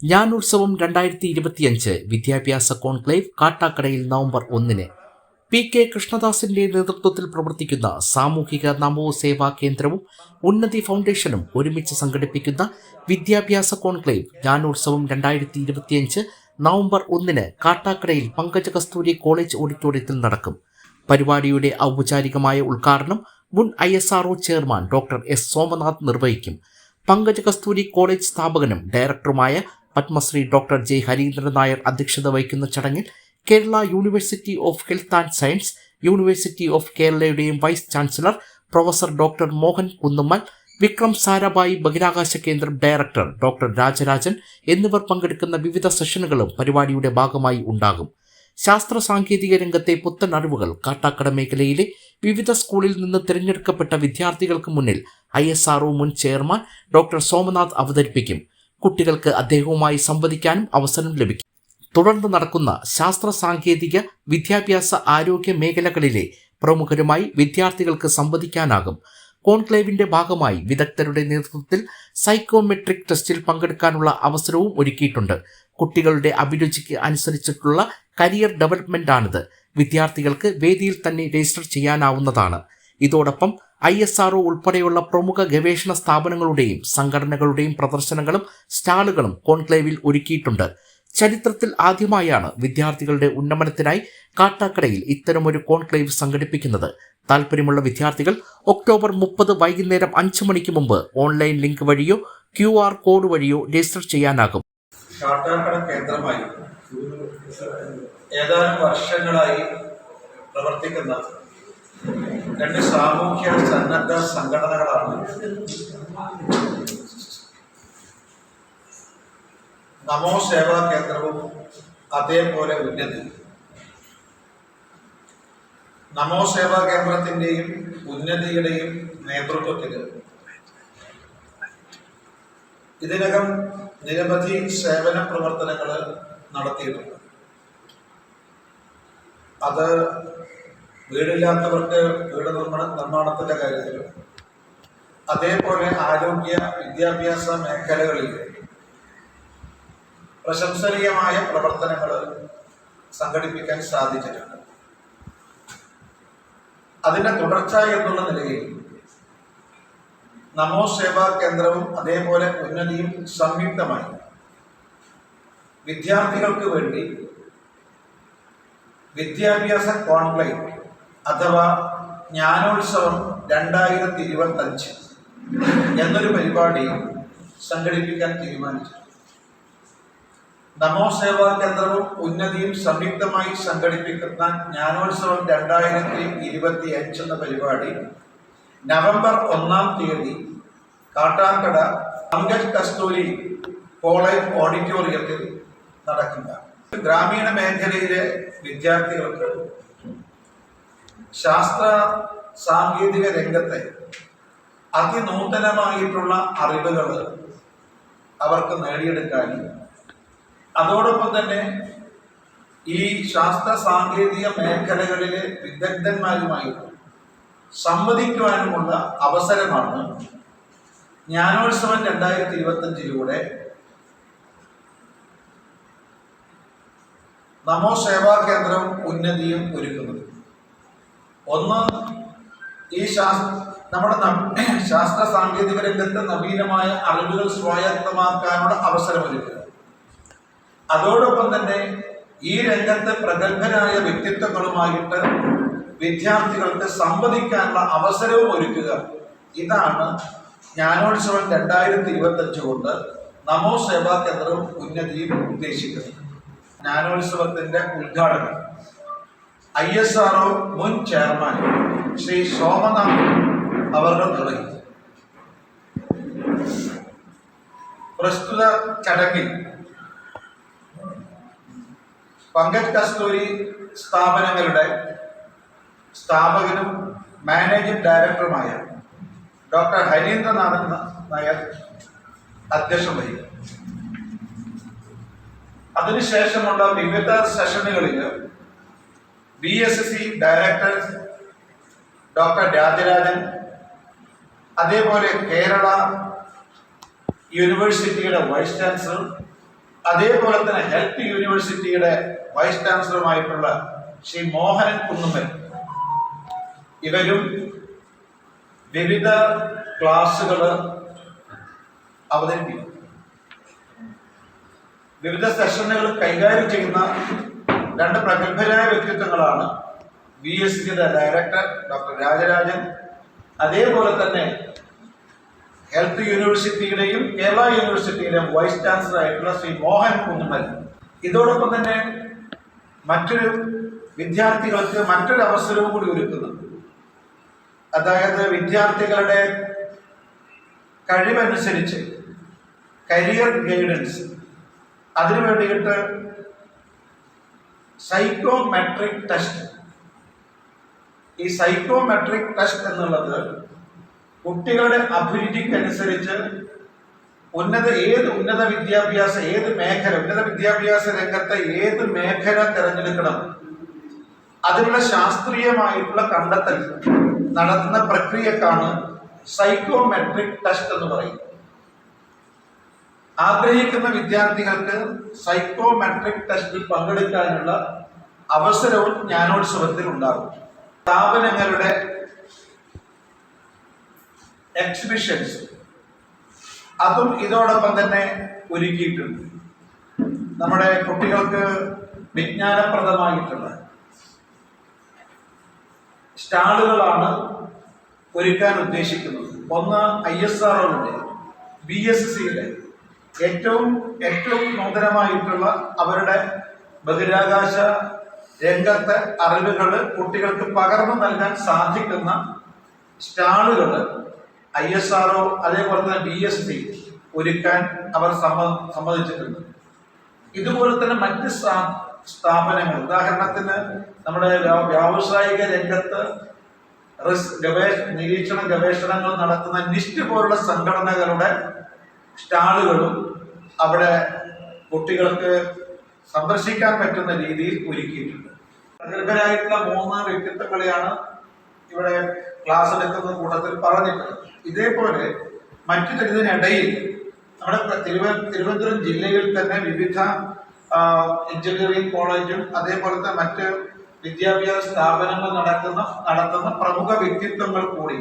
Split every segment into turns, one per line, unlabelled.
ജ്ഞാനോത്സവം രണ്ടായിരത്തി ഇരുപത്തിയഞ്ച് വിദ്യാഭ്യാസ കോൺക്ലേവ് കാട്ടാക്കടയിൽ നവംബർ ഒന്നിന് പി കെ കൃഷ്ണദാസിന്റെ നേതൃത്വത്തിൽ പ്രവർത്തിക്കുന്ന സാമൂഹിക നമോ സേവാ കേന്ദ്രവും ഉന്നതി ഫൗണ്ടേഷനും ഒരുമിച്ച് സംഘടിപ്പിക്കുന്ന വിദ്യാഭ്യാസ കോൺക്ലേവ് ജ്ഞാനോത്സവം രണ്ടായിരത്തി ഇരുപത്തിയഞ്ച് നവംബർ ഒന്നിന് കാട്ടാക്കടയിൽ പങ്കജ കസ്തൂരി കോളേജ് ഓഡിറ്റോറിയത്തിൽ നടക്കും. പരിപാടിയുടെ ഔപചാരികമായ ഉദ്ഘാടനം മുൻ I S R O chairman doctor S Somanath നിർവഹിക്കും. പങ്കജ കസ്തൂരി കോളേജ് സ്ഥാപകനും ഡയറക്ടറുമായ പത്മശ്രീ ഡോക്ടർ ജെ ഹരീന്ദ്രൻ നായർ അധ്യക്ഷത വഹിക്കുന്ന ചടങ്ങിൽ Kerala university of health and science university of കേരളയുടെയും vice chancellor professor doctor Mohan Kunnummal Vikram Sarabhai ബഹിരാകാശ കേന്ദ്രം ഡയറക്ടർ ഡോക്ടർ രാജരാജൻ എന്നിവർ പങ്കെടുക്കുന്ന വിവിധ സെഷനുകളും പരിപാടിയുടെ ഭാഗമായി ഉണ്ടാകും. ശാസ്ത്ര സാങ്കേതിക രംഗത്തെ പുത്തൻ അറിവുകൾ കാട്ടാക്കട മേഖലയിലെ വിവിധ സ്കൂളിൽ നിന്ന് തിരഞ്ഞെടുക്കപ്പെട്ട വിദ്യാർത്ഥികൾക്ക് മുന്നിൽ ഐ എസ് ആർഒ മുൻ ചെയർമാൻ ഡോക്ടർ സോമനാഥ് അവതരിപ്പിക്കും. കുട്ടികൾക്ക് അദ്ദേഹവുമായി സംവദിക്കാനും അവസരം ലഭിക്കും. തുടർന്ന് നടക്കുന്ന ശാസ്ത്ര സാങ്കേതിക വിദ്യാഭ്യാസ ആരോഗ്യ മേഖലകളിലെ പ്രമുഖരുമായി വിദ്യാർത്ഥികൾക്ക് സംവദിക്കാനാകും. കോൺക്ലേവിന്റെ ഭാഗമായി വിദഗ്ധരുടെ നേതൃത്വത്തിൽ സൈക്കോമെട്രിക് ടെസ്റ്റിൽ പങ്കെടുക്കാനുള്ള അവസരവും ഒരുക്കിയിട്ടുണ്ട്. കുട്ടികളുടെ അഭിരുചിക്ക് അനുസരിച്ചിട്ടുള്ള കരിയർ ഡെവലപ്മെന്റാണിത്. വിദ്യാർത്ഥികൾക്ക് വേദിയിൽ തന്നെ രജിസ്റ്റർ ചെയ്യാനാവുന്നതാണ്. ഇതോടൊപ്പം ഐ എസ് ആർഒ ഉൾപ്പെടെയുള്ള പ്രമുഖ ഗവേഷണ സ്ഥാപനങ്ങളുടെയും സംഘടനകളുടെയും പ്രദർശനങ്ങളും സ്റ്റാളുകളും കോൺക്ലേവിൽ ഒരുക്കിയിട്ടുണ്ട്. ചരിത്രത്തിൽ ആദ്യമായാണ് വിദ്യാർത്ഥികളുടെ ഉന്നമനത്തിനായി കാട്ടാക്കടയിൽ ഇത്തരമൊരു കോൺക്ലേവ് സംഘടിപ്പിക്കുന്നത്. താൽപ്പര്യമുള്ള വിദ്യാർത്ഥികൾ ഒക്ടോബർ മുപ്പത് വൈകുന്നേരം അഞ്ചു മണിക്ക് മുമ്പ് ഓൺലൈൻ ലിങ്ക് വഴിയോ ക്യു ആർ കോഡ് വഴിയോ രജിസ്റ്റർ ചെയ്യാനാകും.
കേന്ദ്രമായി ഏതാനും വർഷങ്ങളായി പ്രവർത്തിക്കുന്ന രണ്ട് സാമൂഹ്യ സന്നദ്ധ സംഘടനകളാണ് നമോ സേവാ കേന്ദ്രവും അതേപോലെ ഉന്നതി. നമോ സേവാ കേന്ദ്രത്തിന്റെയും ഉന്നതിയുടെയും നേതൃത്വത്തിൽ ഇതിനകം നിരവധി സേവന പ്രവർത്തനങ്ങൾ നടത്തിയിട്ടുണ്ട്. അത് വീടില്ലാത്തവർക്ക് വീട് നിർമ്മാണ നിർമ്മാണത്തിന്റെ കാര്യത്തിലും അതേപോലെ ആരോഗ്യ വിദ്യാഭ്യാസ മേഖലകളിൽ പ്രശംസനീയമായ പ്രവർത്തനങ്ങൾ സംഘടിപ്പിക്കാൻ സാധിച്ചിട്ടുണ്ട്. അതിന്റെ തുടർച്ച എന്നുള്ള നിലയിൽ നമോ സേവാ കേന്ദ്രവും അതേപോലെ ഉന്നതിയും സംയുക്തമായി വിദ്യാർത്ഥികൾക്ക് വേണ്ടി വിദ്യാഭ്യാസ കോൺക്ലേവ് അഥവാ ജ്ഞാനോത്സവം രണ്ടായിരത്തി ഇരുപത്തി അഞ്ച് എന്നൊരു പരിപാടി സംഘടിപ്പിക്കാൻ തീരുമാനിച്ചു നമോ സേവാ കേന്ദ്രവും ഉന്നതിയും സംയുക്തമായി സംഘടിപ്പിക്കുന്ന ജ്ഞാനോത്സവം രണ്ടായിരത്തി ഇരുപത്തി അഞ്ച് എന്ന പരിപാടി നവംബർ ഒന്നാം തീയതി കാട്ടാക്കട പങ്കജ് കസ്തൂരി കോളേജ് ഓഡിറ്റോറിയത്തിൽ നടക്കുന്ന ഗ്രാമീണ മേഖലയിലെ വിദ്യാർത്ഥികൾക്ക് ശാസ്ത്ര സാങ്കേതിക രംഗത്തെ അതിനൂതനമായിട്ടുള്ള അറിവുകൾ അവർക്ക് നേടിയെടുക്കാനും അതോടൊപ്പം തന്നെ ഈ ശാസ്ത്ര സാങ്കേതിക മേഖലകളിലെ വിദഗ്ധന്മാരുമായി സംവദിക്കുവാനുമുള്ള അവസരമാണ് ജ്ഞാനോത്സവം രണ്ടായിരത്തി ഇരുപത്തഞ്ചിലൂടെ നമോ സേവാ കേന്ദ്രം ഉന്നതിയും ഒരുക്കുന്നത്. ഒന്ന് ഈ ശാസ്ത്ര നമ്മുടെ ശാസ്ത്ര സാങ്കേതിക രംഗത്ത് നവീനമായ അറിവുകൾ സ്വായത്തമാക്കാനുള്ള അവസരമൊരുക്കുക. അതോടൊപ്പം തന്നെ ഈ രംഗത്ത് പ്രഗത്ഭരായ വ്യക്തിത്വങ്ങളുമായിട്ട് വിദ്യാർത്ഥികൾക്ക് സംവദിക്കാനുള്ള അവസരവും ഒരുക്കുക. ഇതാണ് ജ്ഞാനോത്സവം രണ്ടായിരത്തി ഇരുപത്തി അഞ്ച് കൊണ്ട് നമോ സേവാ കേന്ദ്രവും ഉന്നതിയും ഉദ്ദേശിക്കുന്നത്. ജ്ഞാനോത്സവത്തിന്റെ ഉദ്ഘാടനം ഐ എസ് ആർ ഒ മുൻ ചെയർമാൻ ശ്രീ സോമനാഥൻ അവർ നിർവഹിച്ചു. പ്രസ്തുത ചടങ്ങിൽ പങ്കജ് കസ്തൂരി സ്ഥാപനങ്ങളുടെ സ്ഥാപകനും മാനേജിംഗ് ഡയറക്ടറുമായ ഡോക്ടർ ഹരീന്ദ്രനാഥൻ നായർ അധ്യക്ഷം വഹിക്കും. അതിനുശേഷമുള്ള വിവിധ സെഷനുകളിൽ B S C director doctor Rajarajan അതേപോലെ കേരള യൂണിവേഴ്സിറ്റിയുടെ വൈസ് ചാൻസലർ അതേപോലെ തന്നെ ഹെൽത്ത് യൂണിവേഴ്സിറ്റിയുടെ വൈസ് ചാൻസലറുമായിട്ടുള്ള ശ്രീ മോഹനൻ കുന്നുമ്മൽ ഇവരും വിവിധ ക്ലാസ്സുകൾ അവതരിപ്പിക്കും. വിവിധ സെഷനുകൾ കൈകാര്യം ചെയ്യുന്ന രണ്ട് പ്രഗത്ഭരായ വ്യക്തിത്വങ്ങളാണ് ബി എസ് സിയുടെ ഡയറക്ടർ ഡോക്ടർ രാജരാജൻ. അതേപോലെ തന്നെ ഹെൽത്ത് യൂണിവേഴ്സിറ്റിയുടെയും കേരള യൂണിവേഴ്സിറ്റിയുടെയും വൈസ് ചാൻസലർ ആയിട്ടുള്ള ശ്രീ മോഹൻ കുന്നുമൽ ഇതോടൊപ്പം തന്നെ മറ്റൊരു വിദ്യാർത്ഥികൾക്ക് മറ്റൊരു അവസരവും കൂടി ഒരുക്കുന്നു. അതായത് വിദ്യാർത്ഥികളുടെ കഴിവനുസരിച്ച് കരിയർ ഗൈഡൻസ്. അതിനു വേണ്ടിയിട്ട് സൈക്കോമെട്രിക് ടെസ്റ്റ്. ഈ സൈക്കോമെട്രിക് ടെസ്റ്റ് എന്നുള്ളത് കുട്ടികളുടെ അഭിരുചിക്കനുസരിച്ച് ഉന്നത ഏത് ഉന്നത വിദ്യാഭ്യാസ ഏത് മേഖല ഉന്നത വിദ്യാഭ്യാസ രംഗത്തെ ഏത് മേഖല തിരഞ്ഞെടുക്കണം? അതിനുള്ള ശാസ്ത്രീയമായിട്ടുള്ള കണ്ടെത്തൽ നടത്തുന്ന പ്രക്രിയക്കാണ് സൈക്കോമെട്രിക് ടെസ്റ്റ് എന്ന് പറയും ആഗ്രഹിക്കുന്ന വിദ്യാർത്ഥികൾക്ക് സൈക്കോമെട്രിക് ടെസ്റ്റിൽ പങ്കെടുക്കാനുള്ള അവസരവും ജ്ഞാനോത്സവത്തിൽ ഉണ്ടാകും സ്ഥാപനങ്ങളുടെ എക്സിബിഷൻസ് അതും ഇതോടൊപ്പം തന്നെ ഒരുക്കിയിട്ടുണ്ട്. നമ്മുടെ കുട്ടികൾക്ക് വിജ്ഞാനപ്രദമായിട്ടുള്ള സ്റ്റാളുകളാണ് ഒരുക്കാൻ ഉദ്ദേശിക്കുന്നത്. ഒന്ന് ഐ എസ് ആർ ഒയുടെ ബി എസ് സിയുടെ ഏറ്റവും ഏറ്റവും നൂതനമായിട്ടുള്ള അവരുടെ ബഹിരാകാശ രംഗത്തെ അറിവുകൾ കുട്ടികൾക്ക് പകർന്നു നൽകാൻ സാധിക്കുന്ന സ്റ്റാളുകൾ ഐ എസ് ആർ ഒ അതേപോലെ തന്നെ ബി എസ് പി ഒരുക്കാൻ അവർ സമ്മ സമ്മതിച്ചിട്ടുണ്ട്. ഇതുപോലെ തന്നെ മറ്റ് സ്ഥാപനങ്ങൾ ഉദാഹരണത്തിന് നമ്മുടെ വ്യാവസായിക രംഗത്ത് നിരീക്ഷണ ഗവേഷണങ്ങൾ നടത്തുന്ന നിസ്റ്റ് പോലുള്ള സംഘടനകളുടെ സ്റ്റാളുകളും അവിടെ കുട്ടികൾക്ക് സന്ദർശിക്കാൻ പറ്റുന്ന രീതിയിൽ ഒരുക്കിയിട്ടുണ്ട്. പ്രഗത്ഭരായിട്ടുള്ള മൂന്ന് വ്യക്തിത്വങ്ങളെയാണ് ഇവിടെ ക്ലാസ് എടുക്കുന്ന കൂട്ടത്തിൽ പറഞ്ഞിട്ടുണ്ട്. ഇതേപോലെ മറ്റു ചിലതിനിടയിൽ നമ്മുടെ തിരുവ- തിരുവനന്തപുരം ജില്ലയിൽ തന്നെ വിവിധ എഞ്ചിനീയറിംഗ് കോളേജും അതേപോലത്തെ മറ്റ് വിദ്യാഭ്യാസ സ്ഥാപനങ്ങൾ നടക്കുന്ന നടത്തുന്ന പ്രമുഖ വ്യക്തിത്വങ്ങൾ കൂടി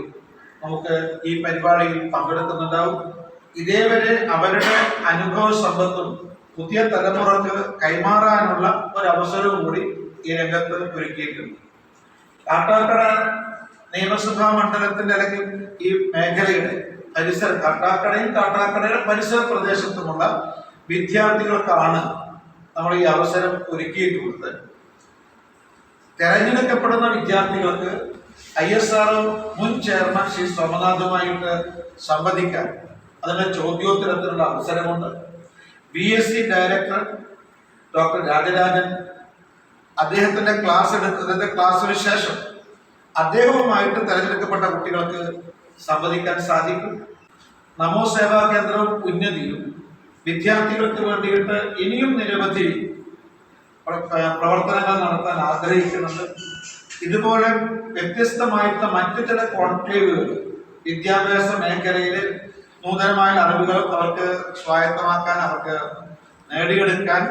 നമുക്ക് ഈ പരിപാടിയിൽ പങ്കെടുക്കുന്നുണ്ടാവും. ഇതേവരെ അവരുടെ അനുഭവ സമ്പത്തും പുതിയ തലമുറയ്ക്ക് കൈമാറാനുള്ള ഒരു അവസരവും കൂടി ഈ രംഗത്ത് ഒരുക്കിയിട്ടുണ്ട്. കാട്ടാക്കട നിയമസഭാ മണ്ഡലത്തിന്റെ അല്ലെങ്കിൽ ഈ മേഖലയുടെ പരിസര കാട്ടാക്കടയും കാട്ടാക്കടയുടെ പരിസര പ്രദേശത്തുമുള്ള വിദ്യാർത്ഥികൾക്കാണ് നമ്മൾ ഈ അവസരം ഒരുക്കിയിട്ടുള്ളത്. തെരഞ്ഞെടുക്കപ്പെടുന്ന വിദ്യാർത്ഥികൾക്ക് ഐ എസ് ആർ മുൻ ചെയർമാൻ ശ്രീ സോമനാഥുമായിട്ട് സംവദിക്കാൻ അതിന്റെ ചോദ്യോത്തരത്തിനുള്ള അവസരമുണ്ട്. B S C director doctor Rajarajan അദ്ദേഹത്തിന്റെ ക്ലാസ് എടുത്തതിന്റെ ക്ലാസ്സിന് ശേഷം അദ്ദേഹവുമായിട്ട് തെരഞ്ഞെടുക്കപ്പെട്ട കുട്ടികൾക്ക് സംവദിക്കാൻ സാധിക്കും. നമോ സേവാ കേന്ദ്രവും ഉന്നതിയും വിദ്യാർത്ഥികൾക്ക് വേണ്ടിയിട്ട് ഇനിയും നിരവധി പ്ര- പ്ര- പ്രവർത്തനങ്ങൾ നടത്താൻ ആഗ്രഹിക്കുന്നുണ്ട്. ഇതുപോലെ വ്യത്യസ്തമായിട്ടുള്ള മറ്റു ചില കോൺക്ലേവുകൾ വിദ്യാഭ്യാസ മേഖലയിൽ നൂതനമായ അറിവുകൾ അവർക്ക് സ്വായത്തമാക്കാൻ അവർക്ക് നേടിയെടുക്കാൻ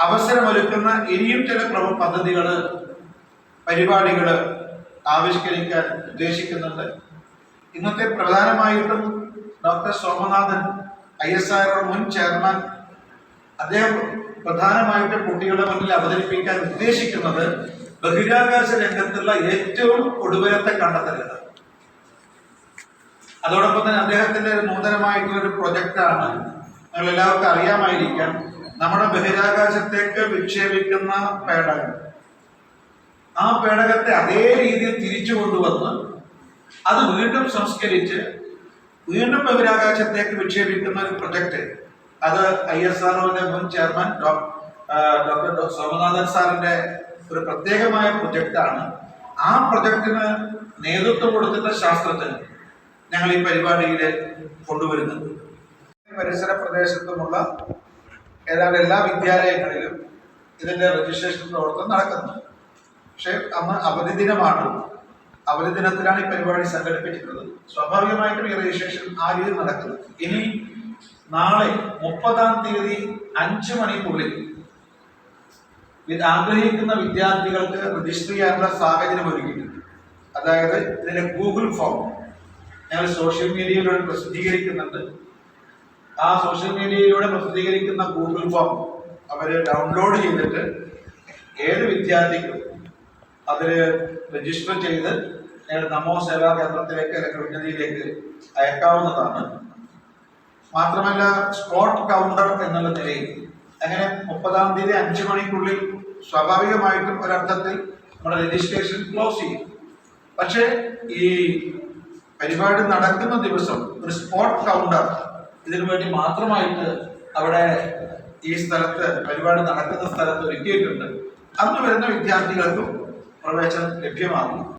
അവസരമൊരുക്കുന്ന ഇനിയും ചില പ്രവ പദ്ധതികൾ പരിപാടികൾ ആവിഷ്കരിക്കാൻ ഉദ്ദേശിക്കുന്നുണ്ട്. ഇന്നത്തെ പ്രധാനമായിട്ടും doctor Somanathan I S R മുൻ ചെയർമാൻ അദ്ദേഹം പ്രധാനമായിട്ടും കുട്ടികളുടെ മുന്നിൽ അവതരിപ്പിക്കാൻ ഉദ്ദേശിക്കുന്നത് ബഹിരാകാശ രംഗത്തുള്ള ഏറ്റവും ഒടുവരത്തെ കണ്ടെത്തലുകൾ അതോടൊപ്പം തന്നെ അദ്ദേഹത്തിന്റെ ഒരു നൂതനമായിട്ടുള്ള ഒരു പ്രൊജക്റ്റാണ് നിങ്ങൾ എല്ലാവർക്കും അറിയാമായിരിക്കാം. നമ്മുടെ ബഹിരാകാശത്തേക്ക് വിക്ഷേപിക്കുന്ന പേടകം ആ പേടകത്തെ അതേ രീതിയിൽ തിരിച്ചു കൊണ്ടുവന്ന് അത് വീണ്ടും സംസ്കരിച്ച് വീണ്ടും ബഹിരാകാശത്തേക്ക് വിക്ഷേപിക്കുന്ന ഒരു പ്രൊജക്ട്. അത് ഐ എസ് ആർഒന്റെ മുൻ ചെയർമാൻ ഡോക്ടർ സോമനാഥൻ സാറിന്റെ ഒരു പ്രത്യേകമായ പ്രൊജക്റ്റാണ്. ആ പ്രൊജക്ടിന് നേതൃത്വം കൊടുക്കുന്ന ശാസ്ത്രജ്ഞൻ ഞങ്ങൾ ഈ പരിപാടിയിൽ കൊണ്ടുവരുന്നത് പരിസര പ്രദേശത്തുമുള്ള ഏതാണ്ട് എല്ലാ വിദ്യാലയങ്ങളിലും ഇതിന്റെ രജിസ്ട്രേഷൻ പ്രവർത്തനം നടക്കുന്നത് പക്ഷെ അന്ന് അവധി ദിനമാണ് അവധി ദിനത്തിലാണ് ഈ പരിപാടി സംഘടിപ്പിച്ചിട്ടുള്ളത്. സ്വാഭാവികമായിട്ടും ഈ രജിസ്ട്രേഷൻ ആ രീതിയിൽ നടക്കുന്നത് ഇനി നാളെ മുപ്പതാം തീയതി അഞ്ചു മണിക്കുള്ളിൽ ആഗ്രഹിക്കുന്ന വിദ്യാർത്ഥികൾക്ക് രജിസ്റ്റർ ചെയ്യാനുള്ള സാഹചര്യം ഒരുക്കിയിട്ടുണ്ട് അതായത് ഇതിന്റെ ഗൂഗിൾ ഫോം ഞങ്ങൾ സോഷ്യൽ മീഡിയയിലൂടെ പ്രസിദ്ധീകരിക്കുന്നുണ്ട്. ആ സോഷ്യൽ മീഡിയയിലൂടെ പ്രസിദ്ധീകരിക്കുന്ന ഗൂഗിൾ ഫോം അവർ ഡൗൺലോഡ് ചെയ്തിട്ട് ഏത് വിദ്യാർത്ഥിക്കും അതിൽ രജിസ്റ്റർ ചെയ്ത് നമോ സേവാ കേന്ദ്രത്തിലേക്ക് അല്ലെങ്കിൽ ഉന്നതിയിലേക്ക് അയക്കാവുന്നതാണ്. മാത്രമല്ല സ്പോട്ട് കൗണ്ടർ എന്നുള്ള നിലയിൽ അങ്ങനെ മുപ്പതാം തീയതി അഞ്ചു മണിക്കുള്ളിൽ സ്വാഭാവികമായിട്ടും ഒരർത്ഥത്തിൽ നമ്മുടെ രജിസ്ട്രേഷൻ ക്ലോസ് ചെയ്യും. പക്ഷേ ഈ പരിപാടി നടക്കുന്ന ദിവസം ഒരു സ്പോട്ട് കൗണ്ടർ ഇതിനു വേണ്ടി മാത്രമായിട്ട് അവിടെ ഈ സ്ഥലത്ത് പരിപാടി നടക്കുന്ന സ്ഥലത്ത് ഒരുക്കിയിട്ടുണ്ട്. അന്ന് വരുന്ന വിദ്യാർത്ഥികൾക്കും പ്രവേശനം ലഭ്യമാകും